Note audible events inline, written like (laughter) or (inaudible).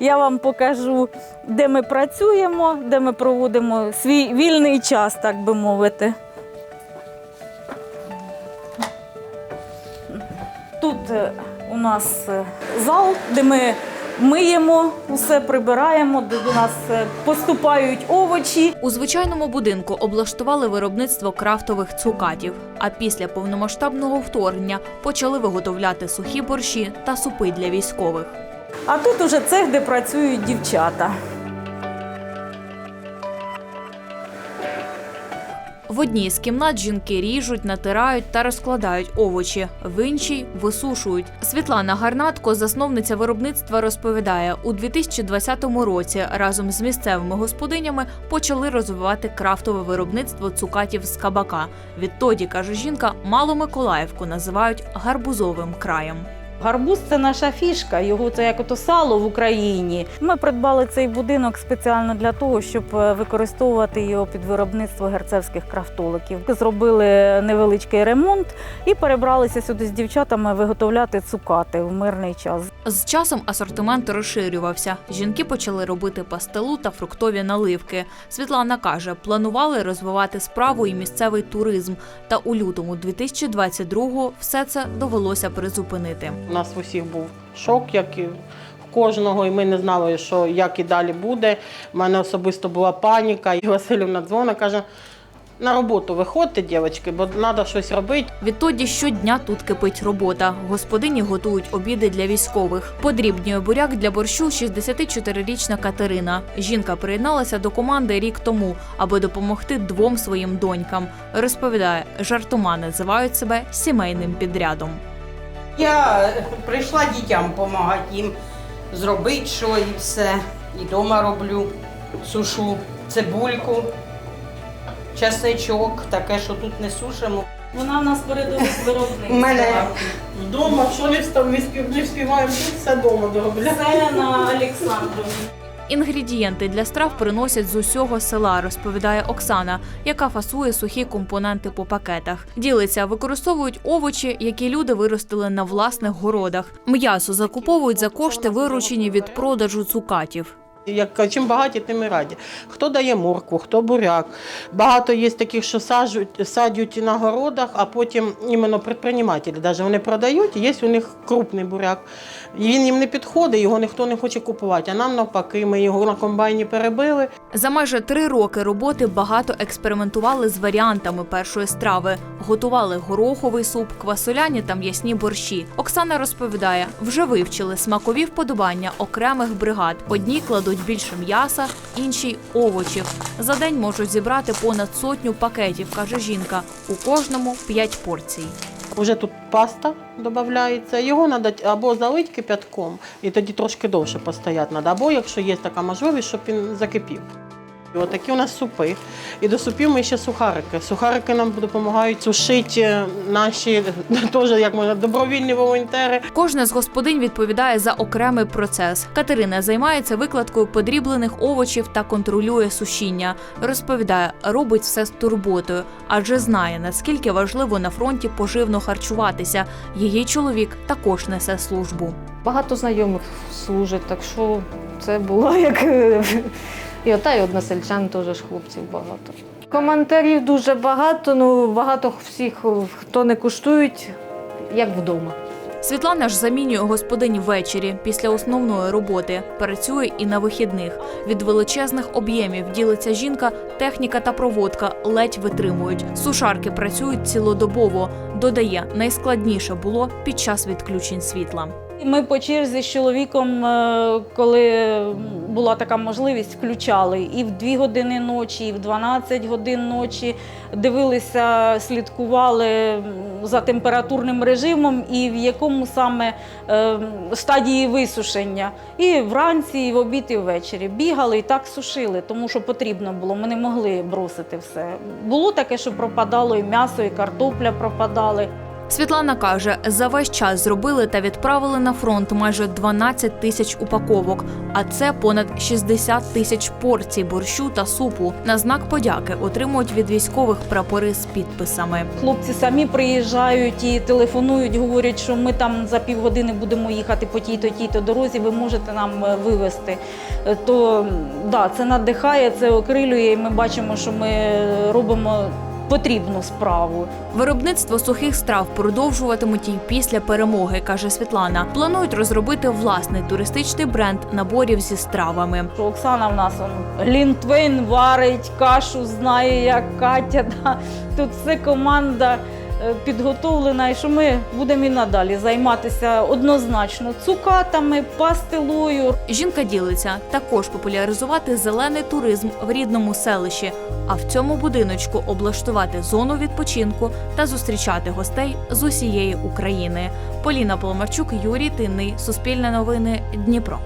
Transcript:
я вам покажу, де ми працюємо, де ми проводимо свій вільний час, так би мовити. Тут е, у нас е, зал, де ми миємо усе, прибираємо, де до нас е, поступають овочі. У звичайному будинку облаштували виробництво крафтових цукатів. А після повномасштабного вторгнення почали виготовляти сухі борщі та супи для військових. А тут уже цех, де працюють дівчата. В одній з кімнат жінки ріжуть, натирають та розкладають овочі, в іншій висушують. Світлана Гарнатко, засновниця виробництва, розповідає, у 2020 році разом з місцевими господинями почали розвивати крафтове виробництво цукатів з кабака. Відтоді, каже жінка, Маломиколаївку називають гарбузовим краєм. Гарбуз це наша фішка, його це як ото сало в Україні. Ми придбали цей будинок спеціально для того, щоб е, використовувати його під виробництво герцевських крафтоликів. Зробили невеличкий ремонт і перебралися сюди з дівчатами виготовляти цукати в мирний час. З часом асортимент розширювався. Жінки почали робити пастилу та фруктові наливки. Світлана каже, планували розвивати справу і місцевий туризм. Та у лютому 2022-го все це довелося призупинити. У нас усіх був шок, як і в кожного, і ми не знали, що як і далі буде. У мене особисто була паніка. І Василівна дзвонить, каже: на роботу виходьте, дівчатки, бо треба щось робити. Відтоді щодня тут кипить робота. Господині готують обіди для військових. Подрібнює буряк для борщу 64-річна Катерина. Жінка приєдналася до команди рік тому, аби допомогти двом своїм донькам. Розповідає, жартома називають себе сімейним підрядом. Я прийшла дітям допомагати їм зробити що і все. І вдома роблю, сушу цибульку, часничок, таке, що тут не сушимо. Вона в нас передових виробництва. У мене Вдома, що не співаємо, тут все вдома доробляємо. Селена Олександровна. Інгредієнти для страв приносять з усього села, розповідає Оксана, яка фасує сухі компоненти по пакетах. Ділиться, використовують овочі, які люди виростили на власних городах. М'ясо закуповують за кошти, виручені від продажу цукатів. Як чим багаті, тим і раді. Хто дає моркву, хто буряк. Багато є таких, що саджуть, садять на городах, а потім іменно предпринимателі, навіть вони продають, є у них крупний буряк. Він їм не підходить, його ніхто не хоче купувати. А нам навпаки, ми його на комбайні перебили. За майже три роки роботи багато експериментували з варіантами першої страви. Готували гороховий суп, квасоляні та м'ясні борщі. Оксана розповідає, вже вивчили смакові вподобання окремих бригад. Одні кладуть більше м'яса, інші овочів. За день можуть зібрати понад сотню пакетів, каже жінка. У кожному п'ять порцій. Уже тут паста додається. Його треба або залити кипятком, і тоді трошки довше постояти треба, або якщо є така можливість, щоб він закипів. І отакі у нас супи. І до супів ми ще сухарики. Сухарики нам допомагають сушити наші (laughs) теж як можна добровільні волонтери. Кожна з господинь відповідає за окремий процес. Катерина займається викладкою подріблених овочів та контролює сушіння. Розповідає, робить все з турботою, адже знає наскільки важливо на фронті поживно харчуватися. Її чоловік також несе службу. Багато знайомих служить, так що це було як. І ота, і односельчан теж хлопців багато. Коментарів дуже багато, ну багато всіх, хто не куштують, як вдома. Світлана ж замінює господинь ввечері після основної роботи. Працює і на вихідних. Від величезних об'ємів ділиться жінка, техніка та проводка ледь витримують. Сушарки працюють цілодобово. Додає, найскладніше було під час відключень світла. Ми по черзі з чоловіком, е, коли була така можливість, включали і в 2 години ночі, і в 12 годин ночі. Дивилися, слідкували за температурним режимом і в якому саме е, стадії висушення. І вранці, і в обід, і ввечері. Бігали і так сушили, тому що потрібно було. Ми не могли бросити все. Було таке, що пропадало і м'ясо, і картопля пропадали. Світлана каже, за весь час зробили та відправили на фронт майже 12 тисяч упаковок, а це понад 60 тисяч порцій борщу та супу. На знак подяки отримують від військових прапори з підписами. Хлопці самі приїжджають і телефонують, говорять, що ми там за півгодини будемо їхати по тій-то тій-то дорозі, ви можете нам е, вивезти. Е, То да, це надихає, це окрилює, і ми бачимо, що ми робимо потрібну справу. Виробництво сухих страв продовжуватимуть і після перемоги, каже Світлана. Планують розробити власний туристичний бренд наборів зі стравами. Оксана в нас он, глінтвейн варить, кашу знає, як Катя. Да. Тут все команда підготовлена, і що ми будемо і надалі займатися однозначно цукатами, пастилою, Жінка ділиться також популяризувати зелений туризм в рідному селищі, а в цьому будиночку облаштувати зону відпочинку та зустрічати гостей з усієї України. Поліна Поломарчук, Юрій Тинний, Суспільне новини, Дніпро.